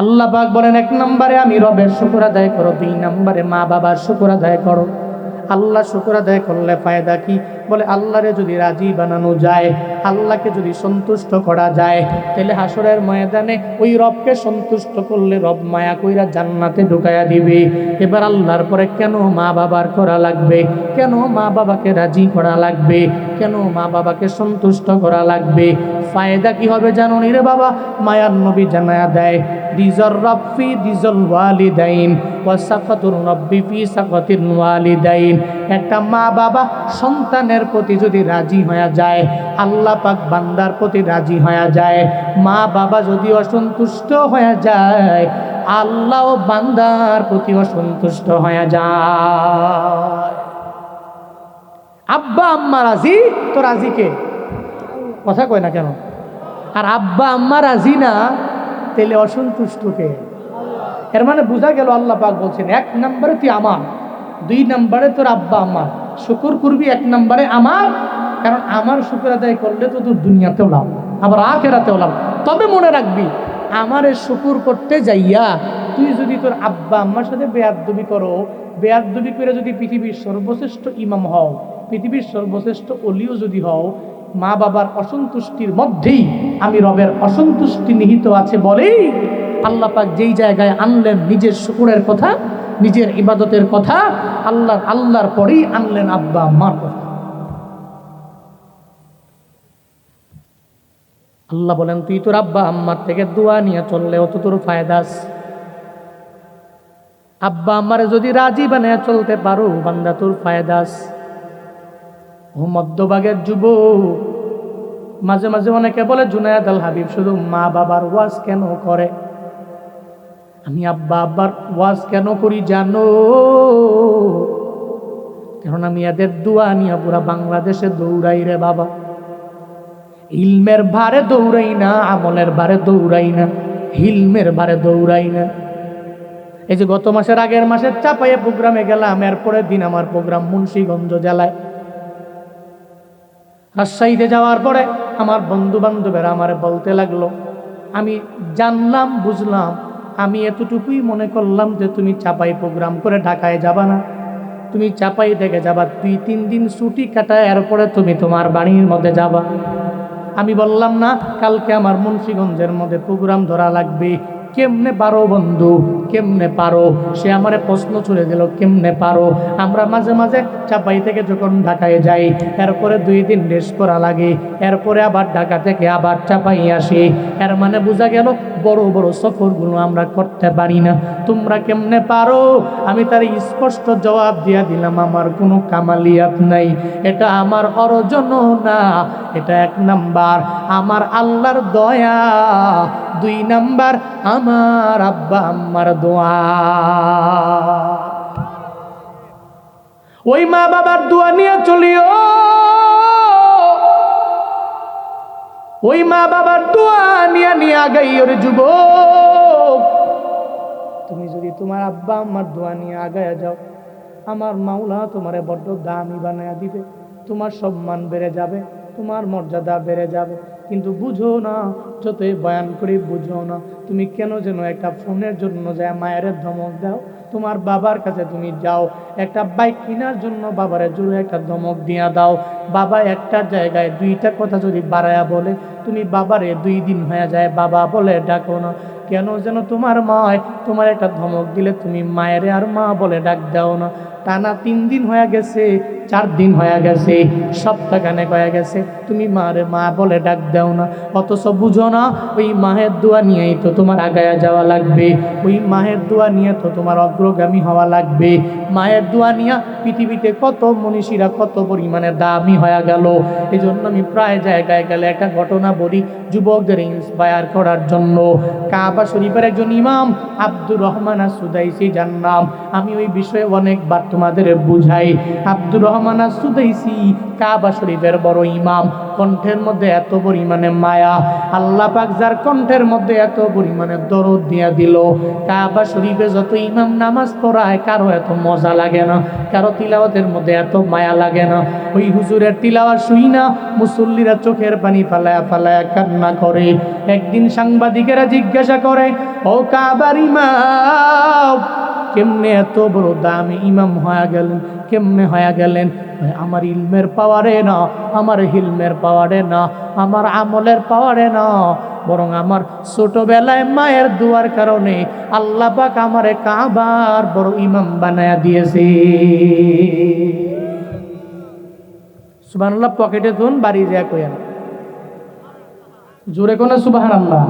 আল্লাহ পাক বলেন, এক নম্বরে আমি রবের শুকুর আদায় করো, দুই নম্বরে মা বাবার শুকুর আদায় করো। আল্লাহ শুকুর আদায় করলে ফায়দা কি? বলে, আল্লাহরে যদি রাজি বানানো যায়, আল্লাহকে যদি সন্তুষ্ট করা যায়, তাহলে হাসরের ময়দানে ওই রবকে সন্তুষ্ট করলে রব মায়া কইরা জান্নাতে ঢুকাইয়া দিবে। এবার আল্লাহর পরে কেন মা বাবার করা লাগবে? কেন মা বাবাকে রাজি করা লাগবে? কেন মা বাবাকে সন্তুষ্ট করা লাগবে? ফায়দা কি হবে জানো রে বাবা? মায়ার নবী জানায়া দেয় দিজর রব্বি, দিজল ওয়ালিদাইন, ওয়া সাকাতুর রব্বি ফি সাকাতির ওয়ালিদাইন। একটা মা বাবা সন্তানের প্রতি যদি রাজি হয়ে যায়, আল্লাহ পাক বান্দার প্রতি রাজি হয়ে যায়। মা বাবা যদি অসন্তুষ্ট হয়ে যায়, আল্লাহ বান্দার প্রতি অসন্তুষ্ট হয়ে যায়। আব্বা, আম্মা রাজি? তো রাজি কে? কথা কয় না কেন? আর আব্বা, আম্মা রাজি না তাহলে অসন্তুষ্ট কে এর মানে বোঝা গেল আল্লাহ পাক বলছেন, এক নম্বরে তুই আমার, দুই নম্বরে তোর আব্বা আমার। শুকুর করবি এক নম্বরে আমার, কারণ আমার শুকুর আদায় করলে তো তোর দুনিয়াতেও লাভ, আবার আখেরাতেও লাভ। তবে মনে রাখবি, আমারে শুকুর করতে যাইয়া তুই যদি তোর আব্বা আম্মার সাথে বেয়াদবি করো বেয়াদবি করে যদি পৃথিবীর সর্বশ্রেষ্ঠ ইমাম হও, পৃথিবীর সর্বশ্রেষ্ঠ অলিও যদি হও মা বাবার অসন্তুষ্টির মধ্যেই আমি রবের অসন্তুষ্টি নিহিত আছে বলেই আল্লাহ পাক যেই জায়গায় আনলেন নিজের শুকুরের কথা, নিজের ইবাদতের কথা আল্লাহর আল্লাহর পরেই আনলেন আব্বা আম্মার কথা। আল্লাহ বলেন, তুই তোর আব্বা আম্মার থেকে দোয়া নিয়ে চললে অত তোর ফায়দাস আব্বা আম্মারে যদি রাজি বানিয়ে চলতে পারো, বান্দা তোর ফায়দাস ও মধ্যভাগের যুব মাঝে মাঝে অনেকে বলে, জুনায়দ আল হাবিব, শুধু মা বাবার ওয়াজ কেন করে? আমি, আব্বা, আব্বার ওয়াজ কেন করি জানো? কারণ আমি এদের দোয়া নিয়ে পুরা বাংলাদেশে দৌড়াই রে বাবা। ইলমের ভারে দৌড়াই না, আমলের ভারে দৌড়াই না, হিলমের ভারে দৌড়াই না। এই যে গত মাসের আগের মাসের চাপাইয়ে প্রোগ্রামে গেলাম, এরপরের দিন আমার প্রোগ্রাম মুন্সীগঞ্জ জেলায়। রাজশাহীতে যাওয়ার পরে আমার বন্ধু বান্ধবেরা আমার বলতে লাগল, আমি জানলাম, বুঝলাম, আমি এতটুকুই মনে করলাম যে তুমি চাপাই প্রোগ্রাম করে ঢাকায় যাবা না। তুমি চাপাই থেকে যাবা, দুই, তিন দিন ছুটি কাটায় এরপরে তুমি তোমার বাড়ির মধ্যে যাবা। আমি বললাম, না, কালকে আমার মুন্সীগঞ্জের মধ্যে প্রোগ্রাম ধরা লাগবে। কেমনে পারো বন্ধু? কেমনে পারো? সে আমারে প্রশ্ন ছুড়ে দিল, কেমনে পারো? আমরা মাঝে মাঝে চাপাই থেকে যখন ঢাকায় যাই, এরপরে দুই দিন রেস্ট করা লাগে, এরপরে আবার ঢাকা থেকে আবার চাপাই আসি। এর মানে বোঝা গেল, বড় বড় সফরগুলো আমরা করতে পারি না। তোমরা কেমনে পারো? আমি তার স্পষ্ট জবাব দিয়া দিলাম, আমার কোনো কামালিয়াত নাই। এটা আমার অর্জন না। এটা এক নাম্বার। আমার আল্লাহর দয়া। দুই নাম্বার আমার আব্বা, আম্মার দোয়া। ওই মা বাবার দোয়া নিয়ে চলিও। ওই মা বাবার দোয়া নিয়ে নিয়ে আগাই ওর যুব তুমি যদি তোমার আব্বা, আম্মার দোয়া নিয়ে আগায় যাও, আমার মাওলা তোমারে বড্ড দামি বানায় দিবে। তোমার সম্মান বেড়ে যাবে, তোমার মর্যাদা বেড়ে যাবে। কিন্তু বুঝো না, যতই বয়ান করি বুঝো না। তুমি কেন যেন একটা ফোনের জন্য যায় মায়ের ধমক দাও? তোমার বাবার কাছে তুমি যাও, একটা বাইক কেনার জন্য বাবারে জোরে একটা ধমক দিয়া দাও। বাবা একটা জায়গায় দুইটা কথা যদি বাড়ায়া বলে, তুমি বাবারে দুই দিন হয়ে যায় বাবা বলে ডাকো না। কেন যেন তোমার মায় তোমার একটা ধমক দিলে তুমি মায়েরে আর মা বলে ডাক দাও না। টানা তিন দিন হয়ে গেছে চার দিন হয়ে গেছে, সপ্তাহখানেক হয়ে গেছে। তুমি মারে মা বলে ডাক দাও না, অথচ বুঝো না, ওই মাহের দোয়া নিয়েই তো তোমার আগায়া যাওয়া লাগবে। ওই মাহের দোয়া নিয়ে তো তোমার অগ্রগামী হওয়া লাগবে। মায়ের দোয়া নিয়ে পৃথিবীতে কত মনীষীরা কত পরিমাণে দামি হয়ে গেল। এই জন্য আমি প্রায় জায়গায় গেলে একটা ঘটনা বলি যুবকদের ইন্সপায়ার করার জন্য। কাবা শরীফের একজন ইমাম আব্দুর রহমান আর সুদাইসি যার নাম। আমি ওই বিষয়ে অনেকবার তোমাদের বুঝাই। আব্দুর রহমান সুদাইসি কাবা শরীফের বড় ইমাম। কণ্ঠের মধ্যে এত পরিমাণে মায়া। আল্লাহ পাক যার কণ্ঠের মধ্যে এত পরিমাণে দরদ দিয়া দিল। কাবা শরীফে যত ইমাম নামাজ পড়ায়, কারও এত মজা লাগে না। কারও তিলাওয়াতের মধ্যে এত মায়া লাগে না। ওই হুজুরের তিলাওয়াত শুই না। মুসল্লিরা চোখের পানি ফালায়া ফালায়া কান্না করে। একদিন সাংবাদিকেরা জিজ্ঞাসা করে, ও কাবার ইমাম কেমনে এত বড় দামি ইমাম হয়ে গেলেন? কেমনে হয়ে গেলেন? আমার ইলমের পাওয়ারে না, আমার হিলমের পাওয়ারে না, আমার আমলের পাওয়ারে না, বরং আমার ছোটবেলায় মায়ের দুয়ার কারণে আল্লাহ পাক আমারে কাবার বড় ইমাম বানায়া দিয়েছে। সুবহানাল্লাহ, পকেটে ধুন, বাড়ি যায় কইয়া জোরে কোনে সুবহানাল্লাহ।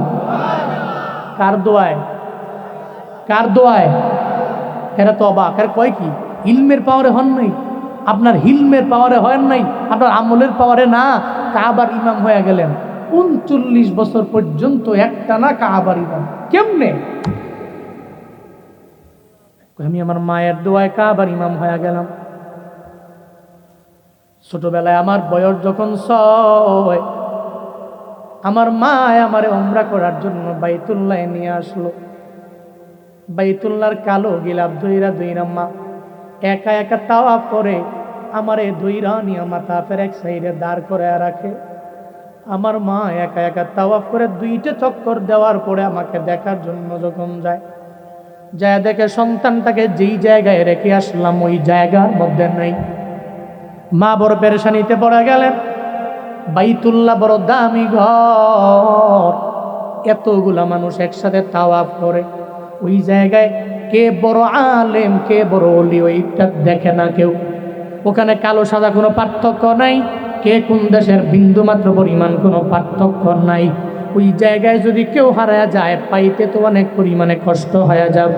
কার দোয়ায়? কার দোয়ায়? এরা তো অবাক। আর কয় কি? হিলমের পাওয়ারে হন নাই। আপনার হিলমের পাওয়ারে হয় নাই, আপনার আমলের পাওয়ারে না। কাবার ইমাম হয়ে গেলেন। উনচল্লিশ বছর পর্যন্ত একটা না কাবার ইমাম। কেমনে? আমি আমার মায়ের দোয়ায় কাবার ইমাম হয়ে গেলাম। ছোটবেলায় আমার বয়স যখন ছয়, আমার মা আমারে অমরা করার জন্য বাইতুল্লাহ নিয়ে আসলো। বাইতুল্লাহর কালো গিলাপ দইরা দইরা মা একা একা তাওয়াফ করে আমার এই দইরা নিয়ে মাথা ফের এক সাইডে দাঁড় করে রাখে। আমার মা একা একা তাওয়াফ করে দুইটা চক্কর দেওয়ার পরে আমাকে দেখার জন্য যখন যায় যায় দেখে সন্তানটাকে যেই জায়গায় রেখে আসলাম, ওই জায়গার মধ্যে নেই। মা বড় পেরেশানিতে পড়ে গেলেন। বাইতুল্লাহ বড় দামি ঘর। এতগুলা মানুষ একসাথে তাওয়াফ করে। ওই জায়গায় কে বড় আলেম, কে বড় অলি ওইটা দেখে না কেউ। ওখানে কালো সাদা কোনো পার্থক্য নাই। কে কোন দেশের বিন্দু মাত্র পরিমাণ কোনো পার্থক্য নাই। ওই জায়গায় যদি কেউ হারায় যায়, পাইতে তো অনেক পরিমাণে কষ্ট হয়ে যাবে।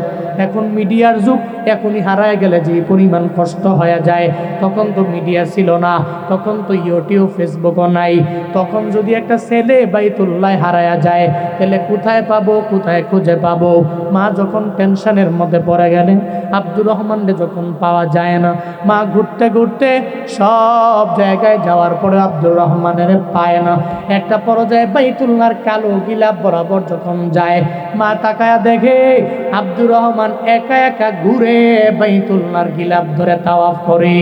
এখন মিডিয়ার যুগ, এখনই হারায় গেলে যে পরিমাণ কষ্ট হয়ে যায়, তখন তো মিডিয়া ছিল না, তখন তো ইউটিউব, ফেসবুকও নাই। তখন যদি একটা ছেলে বাইতুল্লাহ হারায়া যায়, তাহলে কোথায় পাবো, কোথায় খুঁজে পাবো? মা যখন টেনশনের মধ্যে পড়ে গেলেন, আব্দুর রহমানকে যখন পাওয়া যায় না, মা ঘুরতে ঘুরতে সব জায়গায় যাওয়ার পরে আব্দুর রহমানের পায় না। একটা পর্যায়ে বাইতুল্লাহর কালো গিলাপ বরাবর যখন যায়, মা তাকায়া দেখে আব্দুর রহমান একা একা ঘুরে বাইতুল্লাহর গিলাপ ধরে তাওয়াফ করে।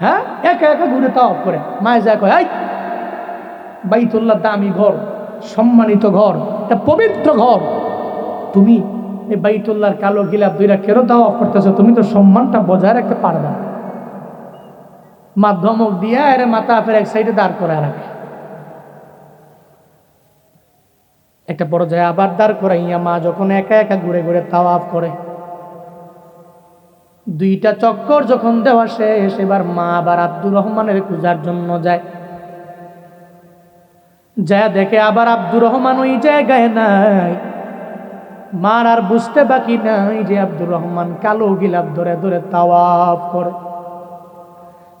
হ্যাঁ? একা একা ঘুরে তাওয়াফ করে। মায় যা কয় "এই, বাইতুল্লাহ দামি ঘর সম্মানিত ঘর এটা পবিত্র ঘর। তুমি এই বাইতুল্লাহর কালো গিলাপ দুইটা কেন তাওয়াফ করতেছো? তুমি তো সম্মানটা বজায় রাখতে পারবে না। মা ধমক দিয়া এর মাথা ফের এক সাইডে দাঁড় করে রাখে। একটা বড় যায় আবার দাঁড় করাইয়া মা যখন একা একা ঘুরে ঘুরে তাওয়াফ করে। দুইটা চক্কর যখন দেওয়া শেষ, এবার মা আবার আব্দুর রহমানের পূজার জন্য যায়। যা দেখে আবার আব্দুর রহমান ওই জায়গায় নাই। মার আর বুঝতে বাকি নাই যে আব্দুর রহমান কালো গিলাপ ধরে ধরে তাওয়াফ করে।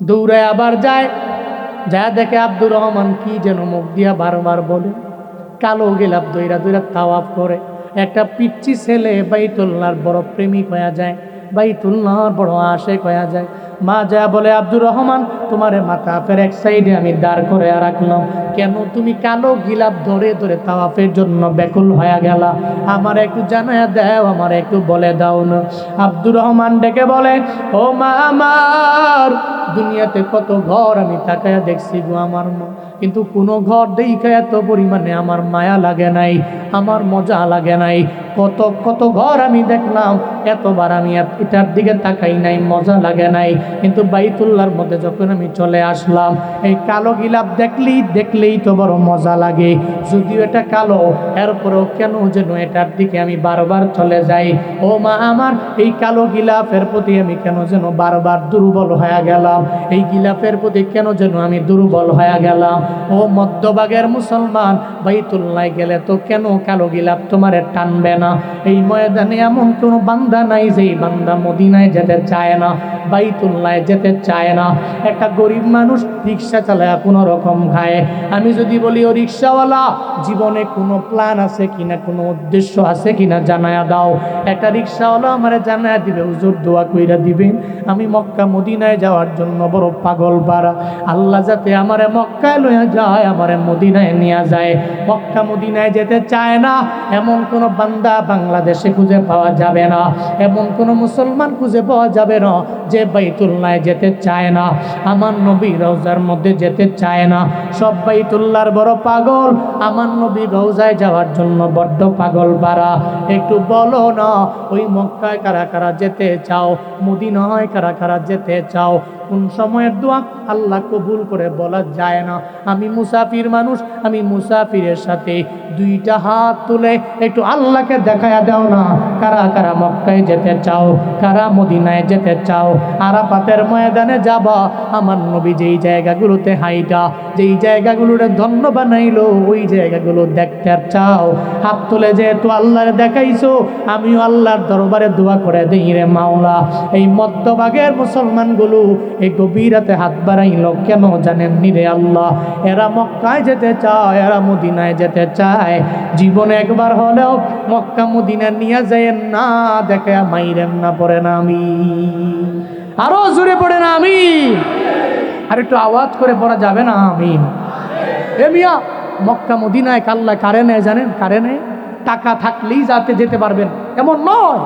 দৌড়ে আবার যায়। যা দেখে আব্দুর রহমান কি যেন মুখ দিয়া বারবার বলে। কালো গেলাপ দইরা দইরা তাওয়াফ করে। একটা পিচ্ছি ছেলে বাইতুল্লার বড় প্রেমিক হয়ে যায়, বাইতুল্লাহর বড় আশে কয়া যায়। মা যা বলে, আব্দুর রহমান, তোমারে মাথা ফের এক সাইডে আমি দাঁড় করে রাখলাম। কেন তুমি কালো গিলাপ ধরে ধরে তাওয়াফের জন্য ব্যাকুল হয়ে গেলা? আমার একটু জানায় দাও, আমার একটু বলে দাও না। আব্দুর রহমান ডেকে বলে, ও মা, আমার দুনিয়াতে কত ঘর আমি তাকায়া দেখছি গো আমার মা। কিন্তু কোনো ঘর দেখে এত পরিমাণে আমার মায়া লাগে নাই, আমার মজা লাগে নাই। কত কত ঘর আমি দেখলাম, এতবার আমি এটার দিকে তাকাই নাই, মজা লাগে নাই। কিন্তু বাইতুল্লার মধ্যে যখন আমি চলে আসলাম, এই কালো গিলাপ দেখলেই দেখলেই তো বড় মজা লাগে। যদিও এটা কালো, এরপরেও কেন যেন এটার দিকে আমি বারবার চলে যাই। ও মা আমার, এই কালো গিলাফের প্রতি আমি কেন যেন বারবার দুর্বল হয়ে গেলাম? এই গিলাফের প্রতি কেন যেন আমি দুর্বল হয়ে গেলাম? ও মধ্যভাগের মুসলমান বাইতুল্লায় গেলে তো কেন কালো গিলাপ তোমারে টানবে না? এই ময়দানে এমন কোনো বান্দা নাই যেই বান্দা মদিনায় যেতে চায় না। বাইতুল্লায় যেতে চায় না। একটা গরিব মানুষ রিক্সা চালায়, কোনো রকম খায় আমি যদি বলি, ও রিক্সাওয়ালা, জীবনে কোনো প্ল্যান আছে কিনা, কোনো উদ্দেশ্য আছে কিনা, জানায়া দাও। একটা রিক্সাওয়ালা আমারে জানায়া দিবে, হুজুর, দোয়া কইরা দিবেন, আমি মক্কা, মদিনায় যাওয়ার জন্য বড় পাগল পারা আল্লাহ যাতে আমারে মক্কায় লইয়া যায়, আমারে মদিনায় নিয়ে যায়। মক্কা, মদিনায় যেতে চায় না, এমন কোনো বান্দা বাংলাদেশে খুঁজে পাওয়া যাবে না। এমন কোনো মুসলমান খুঁজে পাওয়া যাবে না, যে বাইতুল্লায় যেতে চায় না, আমার নবী রওজার মধ্যে যেতে চায় না। সব বাইতুল্লাহর বড় পাগল, আমার নবী রওজায় যাওয়ার জন্য বড্ড পাগল বাড়া। একটু বলো না, ওই মক্কায় কারা কারা যেতে চাও, মদিনায় কারা কারা যেতে চাও? কোন সময়ের দোয়া? আল্লাহ কবুল করে বলা যায় না। আমি মুসাফির মানুষ, আমি মুসাফিরের সাথে দুইটা হাত তুলে একটু আল্লাহকে দেখায়া দাও না। কারা কারা মক্কায় যেতে চাও, কারা মদিনায় যেতে চাও? আরাপাতের ময়দানে যাবা। আমার নবী যেই জায়গাগুলোতে হাইটা, যেই জায়গাগুলোরে ধন্য বানাইলো, ওই জায়গাগুলো দেখতে চাও। হাত তুলে যেহেতু আল্লাহরে দেখাইছো, আমিও আল্লাহর দরবারে দোয়া করে দিই রে মাওলা। এই মধ্যভাগের মুসলমানগুলো এই গভীরাতে হাত বাড়াইল, কেন জানেন নি রে আল্লাহ? এরা মক্কায় যেতে চায়, এরা মদিনায় যেতে চায়। জীবনে একবার হলেও মক্কা মদিনা নিয়ে যায় না, দেখে মাইরেন না, পড়ে না আমি। আরও জোরে পড়ে না আমি। আর একটু আওয়াজ করে পড়া যাবে না আমি। এ মিয়া, মক্কা মদিনায় কাল্লা কারে নেয় জানেন? কারে নেয় টাকা থাকলেই যাতে যেতে পারবেন। এমন নয়।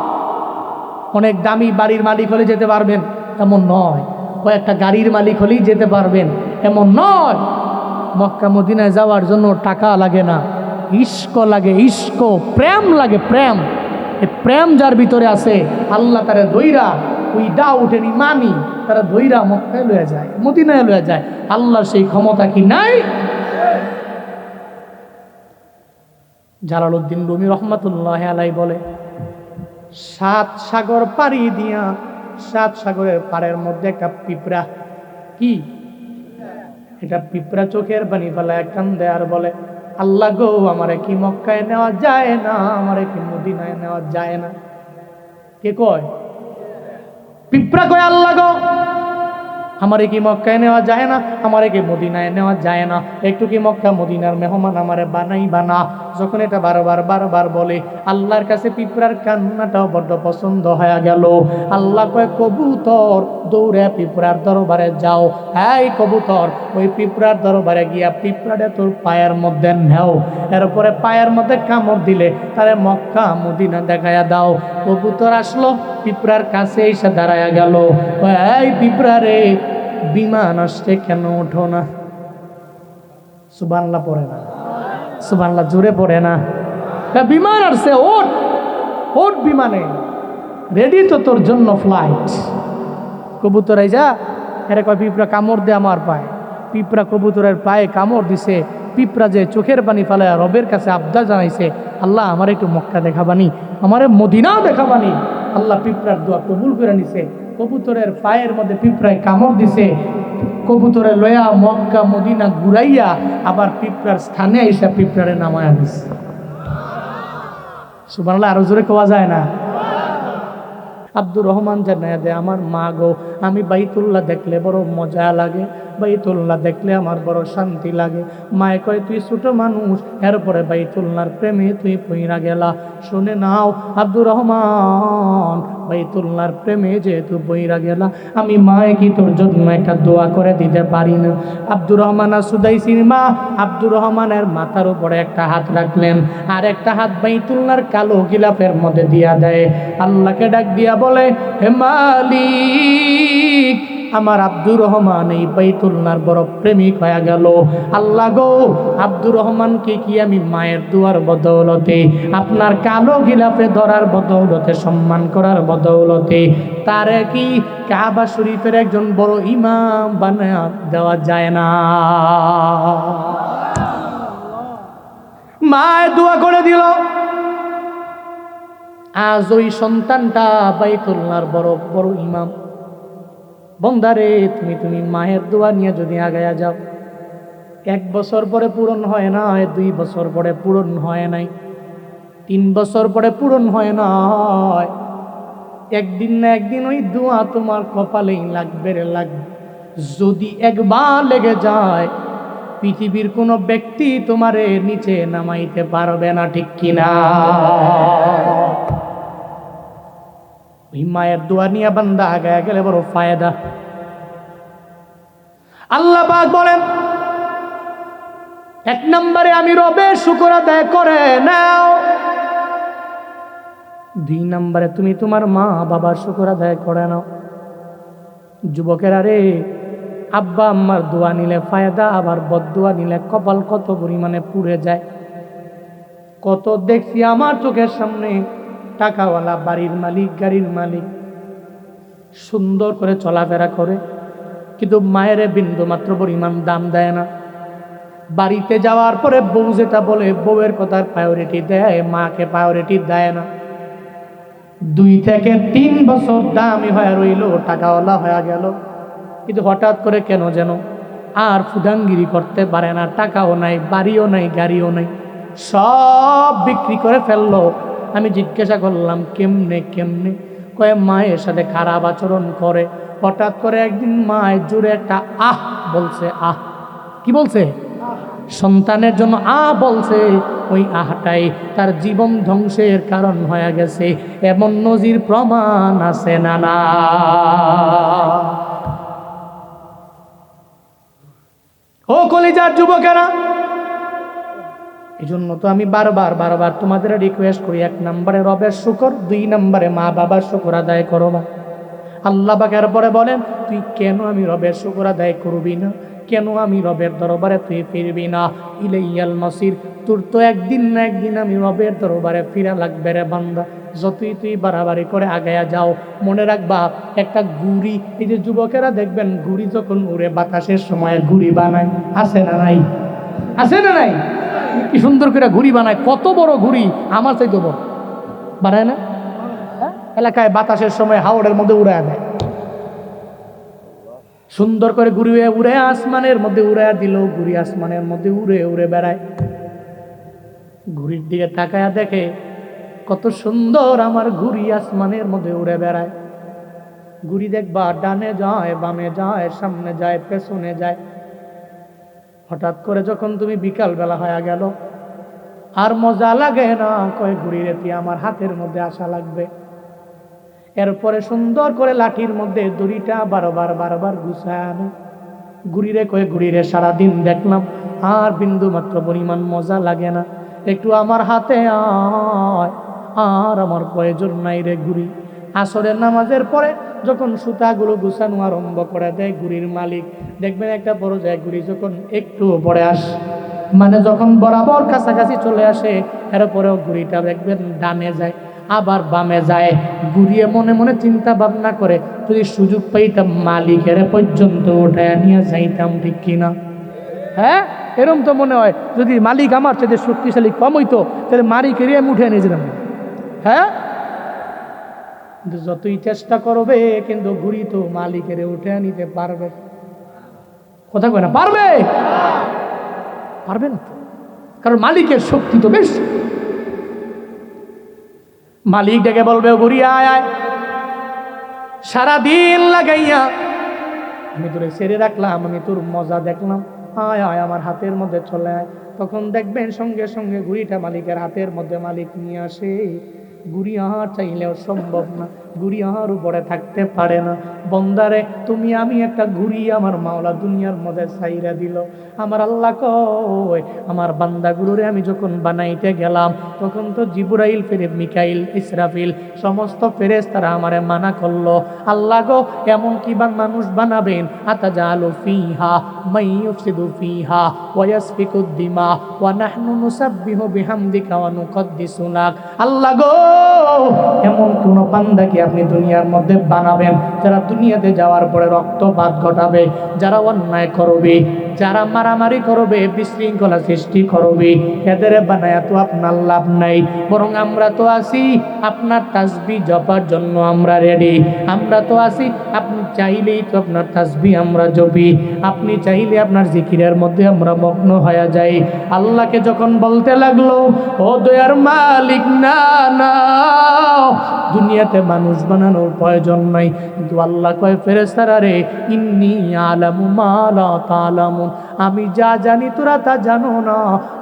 অনেক দামি বাড়ির মালিক হলে যেতে পারবেন। এমন নয়। কয়েকটা গাড়ির মালিক হলেই যেতে পারবেন। এমন নয়, মক্কা মদিনায় যাওয়ার জন্য টাকা লাগে না ইস্ক লাগে ইস্ক প্রেম লাগে, প্রেম। এই প্রেম যার ভিতরে আছে, আল্লাহ তারা দইরা ওই ডা উঠেনি মানি তারা দইরা মক্কায় লয়ে যায়, মদিনায় লয়ে যায়। আল্লাহর সেই ক্ষমতা কি নাই? জালালউদ্দিন রুমি রহমতুল্লাহ আলাই বলে, সাত সাগর পাড়ি দিয়া সাত সাগরের পাড়ের মধ্যে একটা পিঁপড়া। কি? এটা পিঁপড়া চোখের পানি ফেলায় কান্দে আর বলে, আল্লাহ গো, আমারে কি মক্কায় নেওয়া যায় না? আমারে কি মদিনায় নেওয়া যায় না? কে কয়? পিঁপড়া কয়, আল্লাহ গো আমারে কি মক্কায় নেওয়া যায় না? আমারে কি মদিনায় নেওয়া যায় না? একটু কি মক্কা মদিনার মেহমান আমারে বানাই বানা যখন এটা বারবার বারবার বলে, আল্লাহর কাছে পিঁপড়ার কান্নাটাও বড্ড পছন্দ হয়ে গেল। আল্লাহ কয়, কবুতর, দৌড়ে পিঁপড়ার দরবারে যাও। এই কবুতর, ওই পিঁপড়ার দরবারে গিয়া পিঁপড়াটা তোর পায়ের মধ্যে নেও। এরপরে পায়ের মধ্যে কামড় দিলে তারে মক্কা মদিনা দেখায়া দাও। কবুতর আসলো, পিঁপড়ার কাছে এসে দাঁড়ায়া গেল। এই পিঁপড়া রে বিমান আসছে কেন? ওঠো না। সুবানলা পড়ে না। সুবানলা জোরে পড়ে না। বিমান আসছে, ওঠ। ওঠ বিমানে। রেডি তো তোর জন্য ফ্লাইট কবুতর এই যা এরা কয়, পিঁপড়া কামড় দে আমার পায়ে। পিঁপড়া কবুতরের পায়ে কামড় দিছে। পিঁপড়া যে চোখের পানি ফেলায়, রবের কাছে আবদার জানাইছে, আল্লাহ আমার একটু মক্কা দেখাবানি, আমারে মদিনা দেখাবানি। আল্লাহ পিঁপড়ার দোয়া কবুল করে নিছে। কবুতরের পায়ের মধ্যে পিঁপড়ায় কামড় দিছে। কবুতরে লয়া মক্কা, মদিনা ঘুরাইয়া আবার পিঁপড়ার স্থানে এসে পিঁপড়ারে নামায় দিছে। সুবানাল্লাহ আরও জোরে কোয়া যায় না? আব্দুর রহমান জানায় দে আমার মা গো, আমি বাইতুল্লাহ দেখলে বড় মজা লাগে, বাইতুল্লাহ দেখলে আমার বড় শান্তি লাগে। মায়ে কয়, তুই ছোট মানুষ, এরপরে বাইতুল্লাহর প্রেমে তুই পইরা গেলা। শুনে নাও, আব্দুর রহমান, বাইতুল্লাহর প্রেমে যেহেতু বইরা গেলা, আমি মায়ে কি তোর জন্য একটা দোয়া করে দিতে পারি না? আব্দুর রহমান আর সুদাইসির মা আব্দুর রহমানের মাথার উপরে একটা হাত রাখলেন, আর একটা হাত বাইতুল্লার কালো গিলাফের মধ্যে দিয়া দেয়। আল্লাহকে ডাক দিয়া হে মালিক, আমার আব্দুর রহমান এই বাইতুল্লার বড় প্রেমিক হয়ে গেল। আল্লাহ গো, আব্দুর রহমানকে কি আমি মায়ের দুয়ার বদৌলতে, আপনার কালো গিলাফে ধরার বদৌলতে, সম্মান করার বদৌলতে, তারে কি কাবা শরীফের একজন বড় ইমাম বানা দেওয়া যায় না? মায়ের দোয়া করে দিল। আজ ওই সন্তানটা বাইতুল্লার বড় বড় ইমাম। বন্দারে, তুমি তুমি মায়ের দোয়া নিয়ে যদি আগায়া যাও। এক বছর পরে পূরণ হয় না, দুই বছর পরে পূরণ হয় নাই। তিন বছর পরে পূরণ হয় না। একদিন না একদিন ওই দোয়া তোমার কপালেই লাগবে রে লাগবে যদি একবার লেগে যায়, পৃথিবীর কোনো ব্যক্তি তোমারে নিচে নামাইতে পারবে না, ঠিক কিনা? ওই মায়ের দোয়া নিয়ে বান্দা আগায় গেলে বড় ফায়দা। আল্লাহ পাক বলেন, এক নম্বরে আমি রবের শুকর আদায় করে নাও। দুই নম্বরে তুমি তোমার মা বাবার শুকর আদায় করে নাও। যুবকেরা রে, আব্বা আম্মার দোয়া নিলে ফায়দা, আবার বদুয়া নিলে কপাল কত পরিমাণে পুড়ে যায়। কত দেখছি আমার চোখের সামনে টাকাওয়ালা, বাড়ির মালিক, গাড়ির মালিক। সুন্দর করে চলাফেরা করে। কিন্তু মায়ের বিন্দু মাত্র পরিমাণ দাম দেয় না। বাড়িতে যাওয়ার পরে বউ যেটা বলে, বউয়ের কথার প্রায়োরিটি দেয়, মাকে প্রায়োরিটি দেয় না। দুই থেকে তিন বছর দামি হয়ে রইল, টাকাওয়ালা হয়ে গেল। কিন্তু হঠাৎ করে কেন যেন আর ফুদাঙ্গিরি করতে পারে না। টাকাও নাই, বাড়িও নাই, গাড়িও নাই। সব বিক্রি করে ফেলল। আমি জিজ্ঞাসা করলাম, কেমনে কেমনে? কয়ে মায়ের সাথে খারাপ আচরণ করে। হঠাৎ করে একদিন মায়ের জুড়ে একটা আহ বলছে, আহ। কি বলছে? সন্তানের জন্য আ বলছে। ওই আহটাই তার জীবন ধ্বংসের কারণ হয়ে গেছে। এমন নজির প্রমাণ আছে না না? ও কলিজার যুবকেরা এই জন্য তো আমি বারবার বারবার তোমাদের রিকোয়েস্ট করি, এক নম্বরে রবের শুকর, দুই নম্বরে মা বাবার শুকর আদায় করো বা আল্লাহ বাকের পরে বলেন, তুই কেন আমি রবের শুকর আদায় করবি না? কেন আমি রবের দরবারে তুই ফিরবি না? ইলে ইলাইয়াল মসির, তোর তো একদিন না একদিন আমি রবের দরবারে ফিরা লাগবে রে বান্দা। যতই তুই বাড়াবাড়ি করে আগায়া যাও, মনে রাখবা, একটা গুড়ি, এই যে যুবকেরা দেখবেন, গুড়ি যখন উড়ে বাতাসের সময় গুড়ি বানায়, আছে না নাই? আছে না নাই? কি সুন্দর করে ঘুড়ি বানায়, কত বড় ঘুড়ি, আমার চাইতে বড়। বানায় না? হ্যাঁ? এলাকায় বাতাসের সময় হাওড়ের মধ্যে উড়ে দেয়। সুন্দর করে ঘুরিয়ে উড়ে আসমানের মধ্যে উড়ে দিল ঘুরি আসমানের মধ্যে উড়ে উড়ে বেড়ায়। ঘুড়ির দিকে তাকায়া দেখে কত সুন্দর আমার ঘুড়ি আসমানের মধ্যে উড়ে বেড়ায়। ঘুড়ি দেখবা ডানে যায়, বামে যায়, সামনে যায়, পেছনে যায়। হঠাৎ করে যখন তুমি বিকাল বেলা হয়ে গেল, আর মজা লাগে না, কয় ঘুড়ি রেতি আমার হাতের মধ্যে আসা লাগবে। এরপরে সুন্দর করে লাঠির মধ্যে দড়িটা বারবার বারবার গুছায় আনে। ঘুরিরে কয়ে ঘুরিরে সারাদিন দেখলাম, আর বিন্দু মাত্র পরিমাণ মজা লাগে না। একটু আমার হাতে আয়, আর আমার প্রয়োজন নাই রে ঘুরি আসরের নামাজের পরে যখন সুতাগুলো গুছানো আরম্ভ করে দেয় ঘুড়ির মালিক, দেখবেন একটা বড় যায় ঘুড়ি যখন একটু পরে আস মানে যখন বরাবর কাছাকাছি চলে আসে, এরপরেও ঘুড়িটা দেখবেন ডানে যায়, আবার বামে যায়। ঘুরিয়ে মনে মনে চিন্তা ভাবনা করে, যদি সুযোগ পাইতাম মালিকের পর্যন্ত উঠায় নিয়ে যাইতাম, ঠিক কিনা হ্যাঁ? এরম তো মনে হয়, যদি মালিক আমার চাইতে শক্তিশালী কম হইতো, তাহলে মালিকেরই আমি উঠে নিয়ে যেতাম। হ্যাঁ? কিন্তু যতই চেষ্টা করবে, কিন্তু ঘুরি তো মালিকের উঠে নিতে পারবে। কথা কয় না, পারবে? পারবে না তো। কারণ মালিকের শক্তি তো বেশ। মালিক ডেকে বলবে ঘুরি আয় আয়। সারাদিন লাগাইয়া আমি তোরে সেরে রাখলাম, আমি তোর মজা দেখলাম। আয় আয়, আমার হাতের মধ্যে চলে আয়। তখন দেখবেন সঙ্গে সঙ্গে ঘুড়িটা মালিকের হাতের মধ্যে মালিক নিয়ে আসে। গুড়ি আহার চাইলেও সম্ভব না। গুড়ি আহার উপরে থাকতে পারে না। বন্দারে, তুমি আমি একটা ঘুড়ি আমার মাওলা দুনিয়ার মধ্যে সাইরা দিল। আমার আল্লাহ কয়, আমার বান্দাগুলোরে আমি যখন বানাইতে গেলাম, তখন তো জিবুরাইল, ফেরে মিকাইল, ইসরাফিল, সমস্ত ফেরেস তারা আমারে মানা করল। আল্লাহ গো, এমন কি বা মানুষ বানাবেন? আতা জালু ফিহা, মাই ইউফসিদু ফিহা, ওয়া ইয়াসফিকু দিমা, ওয়া নাহনু নুসাব্বিহু বিহামদিকা ওয়া নুকদ্দিসু লাক আল্লাহ গো, এমন কোন বান্দাকে আপনি দুনিয়ার মধ্যে বানাবেন। যারা দুনিয়াতে যাওয়ার পরে রক্তপাত ঘটাবে, যারা অন্যায় করবে, যারা মারামারি করবে, বিশৃঙ্খলা সৃষ্টি করবে, এদের বানায় তো আপনার লাভ নাই। বরং আমরা তো আছি আপনার তাসবি জপার জন্য আমরা রেডি আমরা তো আছি, আপনি চাইলেই তো আপনার তাসবি আমরা জপি। আপনি চাইলে আপনার জিকিরের মধ্যে আমরা মগ্ন হয়ে যাই। আল্লাহকে যখন বলতে লাগল, ও দয়ার মালিক, না না। দুনিয়াতে মানুষ বানানোর প্রয়োজন নাই। কিন্তু আল্লাহ কয় ফেরেস্তারা রে, ইন্নি আলামু মালা আমি যা জানি তোরা তা জানো না।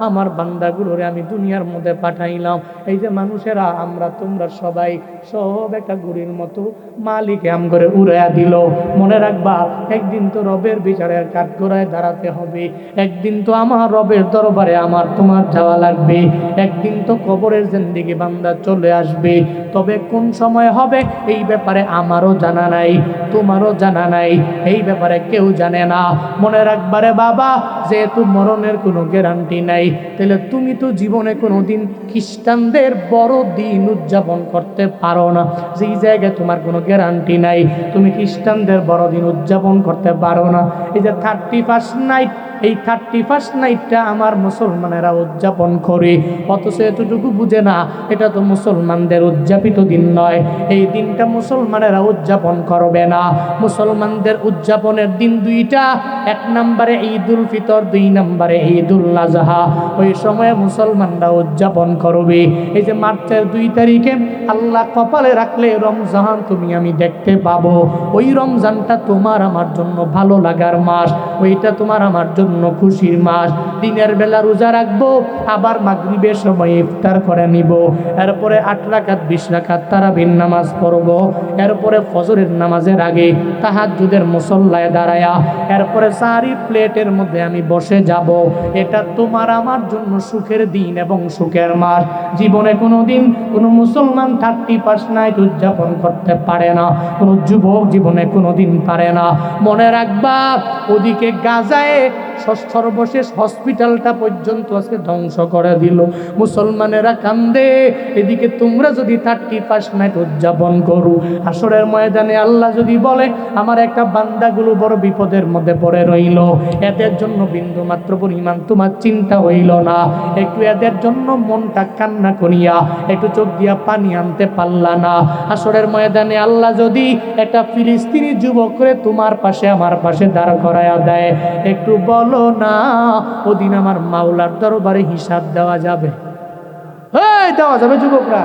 আমার বান্দাগুলোরে আমি দুনিয়ার মধ্যে পাঠাইলাম। এই যে মানুষেরা, আমরা তোমরা সবাই সব একটা গুড়ির মতো মালিকে আম করে উড়াইয়া দিল। মনে রাখবা, একদিন তো রবের বিচারের কাঠগড়ায় দাঁড়াতে হবে। একদিন তো আমার রবের দরবারে আমার তোমার যাওয়া লাগবে। একদিন তো কবরের জিন্দিগি বান্দা চলে আসবে। তবে কোন সময় হবে, এই ব্যাপারে আমারও জানা নাই, তোমারও জানা নাই, এই ব্যাপারে কেউ জানে না। মনে রাখবারে বাবা, যেহেতু মরণের কোনো গ্যারান্টি নাই, তাহলে তুমি তো জীবনে কোনো দিন খ্রিস্টানদের বড় দিন উদযাপন করতে পারো না। যেই জায়গায় তোমার কোনো গ্যারান্টি নাই, তুমি খ্রিস্টানদের বড়দিন উদযাপন করতে পারো না। এই যে থার্টি ফার্স্ট নাইট এই থার্টি ফার্স্ট নাইটটা আমার মুসলমানেরা উদযাপন করে, অথচ এতটুকু বুঝে না, এটা তো মুসলমানদের উদযাপিত দিন নয়। এই দিনটা মুসলমানেরা উদযাপন করবে না। মুসলমানদের উদযাপনের দিন দুইটা, এক নম্বরে ঈদুল ফিতর, দুই নম্বরে ঈদুল আজহা। ওই সময়ে মুসলমানরা উদযাপন করবে। এই যে মার্চের দুই তারিখে আল্লাহ কপালে রাখলে রমজান তুমি আমি দেখতে পাবো। ওই রমজানটা তোমার আমার জন্য ভালো লাগার মাস, ওইটা তোমার আমার জন্য খুশির মাস। দিনের বেলা রোজা রাখব, আবার মাগরিবের সময় ইফতার করে নিব। এরপরে আট রাকাত, বিশ রাকাত তারাবির নামাজ পড়ব এরপরে ফজরের নামাজের আগে তাহাজ্জুদের মুসল্লায় দাঁড়ায়া, এরপরে সারি প্লেটের মধ্যে আমি বসে যাব। এটা তোমার আমার জন্য সুখের দিন এবং সুখের মাস। জীবনে কোনো দিন কোনো মুসলমান থার্টি ফার্স্ট নাইট উদযাপন করতে পারে না। কোনো যুবক জীবনে কোনো দিন পারে না। মনে রাখবা, ওদিকে গাজায় সর্বশেষ হসপিটালটা পর্যন্ত আজকে ধ্বংস করে দিল। মুসলমানেরা কান্দে, এদিকে তোমরা যদি থার্টি ফার্স্ট নাইট উদযাপন করো। আসরের ময়দানে আল্লাহ যদি বলে, আমার একটা বান্দাগুলো বড় বিপদের মধ্যে পড়ে রইল। এদের জন্য বিন্দু মাত্র পরিমাণ তোমার চিন্তা হইল না। একটু এদের জন্য মনটা কান্না করিয়া, একটু চোখ দিয়া পানি আনতে পারলা না। আসরের ময়দানে আল্লাহ যদি একটা ফিলিস্তিনি যুবক করে তোমার পাশে, আমার পাশে দাঁড় করায়া দেয়, একটু বলো না, ওদিন আমার মাওলার দরবারে হিসাব দেওয়া যাবে। এই, দেওয়া যাবে যুবকরা।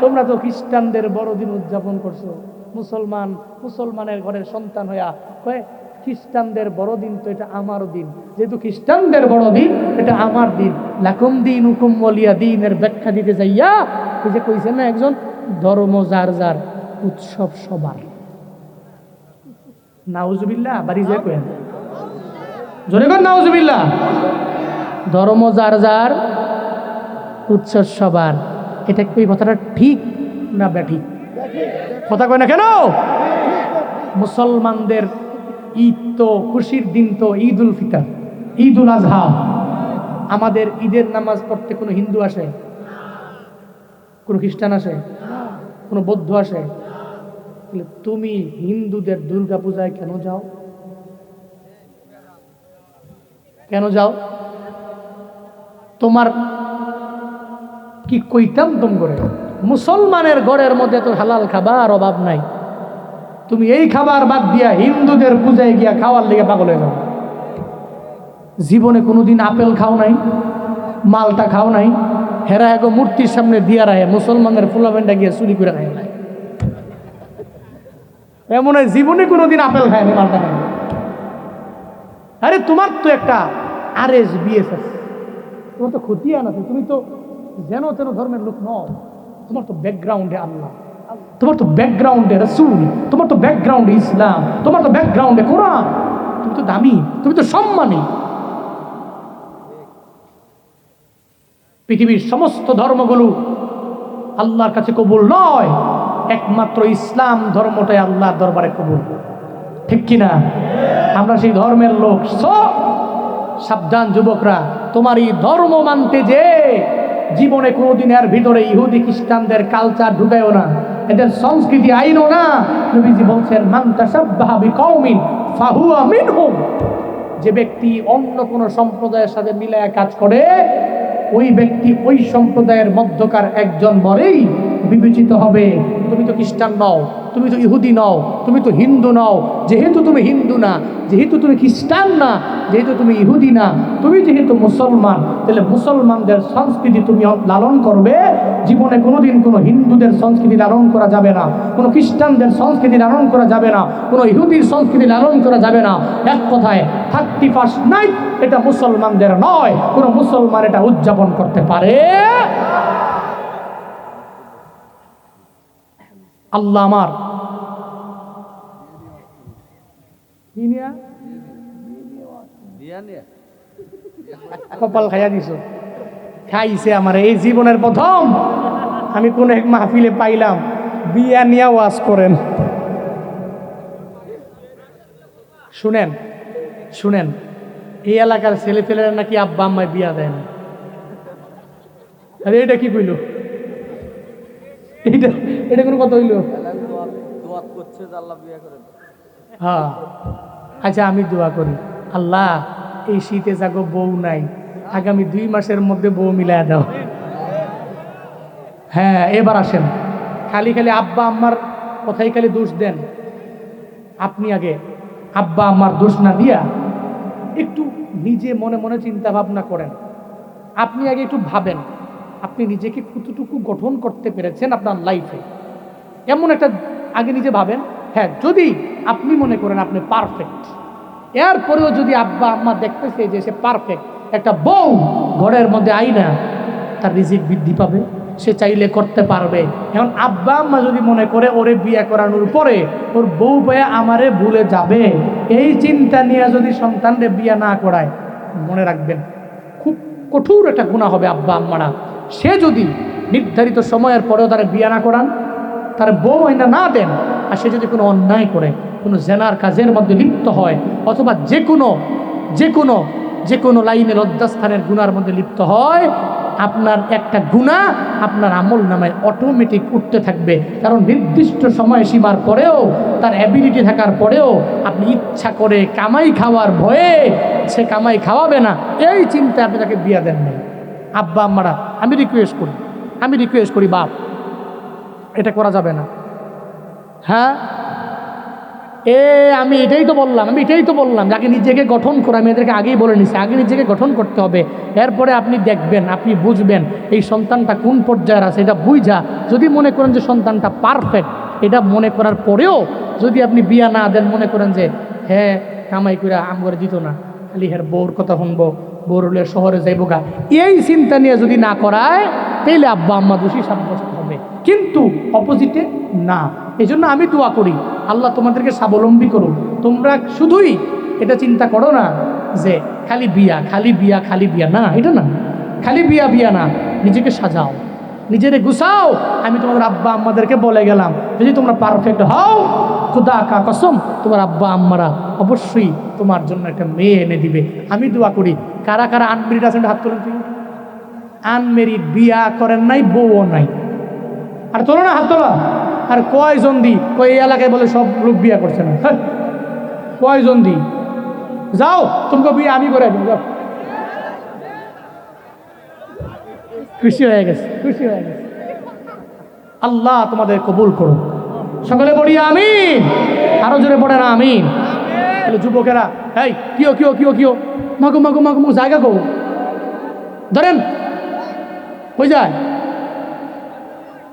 তোমরা তো খ্রিস্টানদের বড়দিন উদযাপন করছ। মুসলমান, মুসলমানের ঘরের সন্তান হইয়া কয়ে, খ্রিস্টানদের বড়দিন তো এটা আমারও দিন। যেহেতু খ্রিস্টানদের বড়দিন, এটা আমার দিন। লাকুম দিন হুকুম বলিয়া দিনের ব্যাখ্যা দিতে যাইয়া ওই যে কইছেন না একজন, ধর্ম যার যার, উৎসব সবার। নাউজুবিল্লাহ, বাড়ি যে কেন জোরে কর, নাউজুবিল্লাহ। ধর্ম যার যার উৎসব সবার। এটা কি কথাটা ঠিক না ব্যাঠিক? কথা কয় না কেন? মুসলমানদের ঈদ তো, খুশির দিন তো ঈদ উল ফিতর ঈদ উল আজহা। আমাদের ঈদের নামাজ পড়তে কোনো হিন্দু আসে? কোনো খ্রিস্টান আসে? কোনো বৌদ্ধ আসে? তুমি হিন্দুদের দুর্গা পূজায় কেন যাও? কেন যাও? তোমার কি কইতাম তুম করে? মুসলমানের ঘরের মধ্যে তো হালাল খাবার অভাব নাই। তুমি এই খাবার বাদ দিয়া হিন্দুদের পূজায় গিয়া খাওয়ার লেগে পাগল হয়ে যাও। জীবনে কোনোদিন আপেল খাও নাই, মালটা খাও নাই, হেরা এগো মূর্তির সামনে দিয়া রাহে, মুসলমানের ফুলাবেনটা গিয়ে চুরি করে খায় নাই। এমন জীবনে কোনোদিন আপেল খায়নি মালটা খায় আরে তোমার তো একটা আর এস বিএস আছে তোমার তো খতিয়ান আছে তুমি তো যেন তেন ধর্মের লোক নও। তোমার তো ব্যাকগ্রাউন্ডে আল্লাহ। তোমার তো ব্যাকগ্রাউন্ডে রসুল। তোমার তো ব্যাকগ্রাউন্ডে ইসলাম। তোমার তো ব্যাকগ্রাউন্ডে কোরআন। তুমি তো দামি, তুমি তো সম্মানী। পৃথিবীর সমস্ত ধর্মগুলো আল্লাহর কাছে কবুল নয়। একমাত্র ইসলাম ধর্মটাই আল্লাহর দরবারে কবুল। ঠিক কিনা? আমরা সেই ধর্মের লোক। সব সাবধান যুবকরা তোমার এই ধর্ম মানতে যে জীবনে কোনোদিন এর ভিতরে ইহুদি খ্রিস্টানদের কালচার ঢুকায়ও না, এদের সংস্কৃতি আইনও না। নবীজি বলছেন, মান তাসাব্বাহা বিকৌমিন ফাহুয়া মিনহুম। যে ব্যক্তি অন্য কোনো সম্প্রদায়ের সাথে মিলায় কাজ করে, ওই ব্যক্তি ওই সম্প্রদায়ের মধ্যকার একজন বরেই বিবেচিত হবে। তুমি তো খ্রিস্টান নও। তুমি তো ইহুদি নও, তুমি তো হিন্দু নও, যেহেতু তুমি হিন্দু না, যেহেতু তুমি খ্রিস্টান না, যেহেতু তুমি ইহুদি না, তুমি যেহেতু মুসলমান, তাহলে মুসলমানদের সংস্কৃতি তুমি লালন করবে, জীবনে কোনোদিন কোনো হিন্দুদের সংস্কৃতি লালন করা যাবে না, কোনো খ্রিস্টানদের সংস্কৃতি লালন করা যাবে না, কোনো ইহুদির সংস্কৃতি লালন করা যাবে না। এক কথায় থার্টি ফার্স্ট নাইট এটা মুসলমানদের নয়, কোনো মুসলমান এটা উদযাপন করতে পারে। আল্লাহ আমার। কপাল খাইয়া দিছ। খাইছে আমার, এই জীবনের প্রথম। আমি কোন এক মাহফিলে পাইলাম, বিয়া নিয়া ওয়াজ করেন। শুনেন শুনেন, এই এলাকার ছেলে ফেলেরা নাকি আব্বা আম্মায় বিয়া দেয় না। এটা কি কইল? এটা এটা কোনো কথা হইল? হ্যাঁ। আচ্ছা আমি দোয়া করি। আল্লাহ, এই শীতে যাগো বউ নাই। আগামী দুই মাসের মধ্যে বউ মিলায় দাও। হ্যাঁ এবার আসেন। খালি খালি আব্বা আম্মার কথাই খালি দোষ দেন। আপনি আগে আব্বা আম্মার দোষ না দিয়া একটু নিজে মনে মনে চিন্তা ভাবনা করেন। আপনি আগে একটু ভাবেন। আপনি নিজেকে কতটুকু গঠন করতে পেরেছেন আপনার লাইফে এমন একটা আগে নিজে ভাবেন হ্যাঁ যদি আপনি মনে করেন আপনি পারফেক্ট এরপরেও যদি আব্বা আম্মা দেখতেছে যে সে পারফেক্ট একটা বউ ঘরের মধ্যে আইনা, তার রিজিক বৃদ্ধি পাবে, সে চাইলে করতে পারবে। এখন আব্বা আম্মা যদি মনে করে ওরে বিয়ে করানোর পরে ওর বউ পেয়ে আমারে ভুলে যাবে, এই চিন্তা নিয়ে যদি সন্তানরে বিয়ে না করায়, মনে রাখবেন, খুব কঠোর একটা গুণা হবে আব্বা আম্মারা। সে যদি নির্ধারিত সময়ের পরেও তারা বিয়ে না করান, তার বউ আইনা না দেন, আর সে যদি কোনো অন্যায় করে, কোনো জেনার কাজের মধ্যে লিপ্ত হয়, অথবা যে কোনো যে কোনো যে কোনো লাইনে লজ্জাস্থানের গুনার মধ্যে লিপ্ত হয়, আপনার একটা গুণা আপনার আমল নামায় অটোমেটিক উঠতে থাকবে। কারণ নির্দিষ্ট সময় সীমার পরেও, তার অ্যাবিলিটি থাকার পরেও আপনি ইচ্ছা করে কামাই খাওয়ার ভয়ে সে কামাই খাওয়াবে না। এই চিন্তা আপনি তাকে বিয়া দেন নাই আব্বা, আম্মারা, আমি রিকোয়েস্ট করি। আমি রিকোয়েস্ট করি, বাপ, এটা করা যাবে না। হ্যাঁ? এ, আমি এটাই তো বললাম, আমি এটাই তো বললাম আগে নিজেকে গঠন করে। আমি এদেরকে আগেই বলে নিছি, আগে নিজেকে গঠন করতে হবে। এরপরে আপনি দেখবেন, আপনি বুঝবেন এই সন্তানটা কোন পর্যায়ের আছে, এটা বুঝা যদি মনে করেন যে সন্তানটা পারফেক্ট এটা মনে করার পরেও যদি আপনি বিয়া না দেন, মনে করেন যে হ্যাঁ কামাই করে আম করে দিত না, খালি হ্যাঁ বউর কথা শুনব হলে শহরে যাইব গা। এই চিন্তা নিয়ে যদি না করায়, তাইলে আব্বা আম্মা দোষী সাব্যস্ত হবে। কিন্তু অপোজিটে না। এই জন্য আমি দোয়া করি, আল্লাহ তোমাদেরকে স্বাবলম্বী করুন তোমরা শুধুই এটা চিন্তা করো না যে খালি বিয়া খালি বিয়া খালি বিয়া। না, এটা না। খালি বিয়া বিয়া না, নিজেকে সাজাও। নিজেরে গুছাও। আমি তোমাদের আব্বা আম্মাদেরকে বলে গেলাম, যদি তোমরা পারফেক্ট হও, খুদা কা কসম, তোমার আব্বা আম্মারা অবশ্যই তোমার জন্য একটা মেয়ে এনে দিবে। আমি দোয়া করি, কারা কারা আনমেরিড আছেন হাত তোলেন তুই আনমেরিড বিয়া করেন নাই, বউও নাই। আর তোলো না হাত তোলা। আর কয় এই এলাকায় বলে সব লোক বিয়া করছে না। হ্যাঁ। কয়জন দি? যাও, তোমাকে বিয়ে আমি করে যাও। খুশি হয়ে গেছে, খুশি হয়ে গেছে। আল্লাহ তোমাদের কবুল করুন সকলে পড়ি আমি আরও জোরে পড়ে না আমি যুবকেরা, এই, কিও কিও কিও কিও। মাগু মাগু মাগু জায়গা গো ধরেন, হয়ে যায়।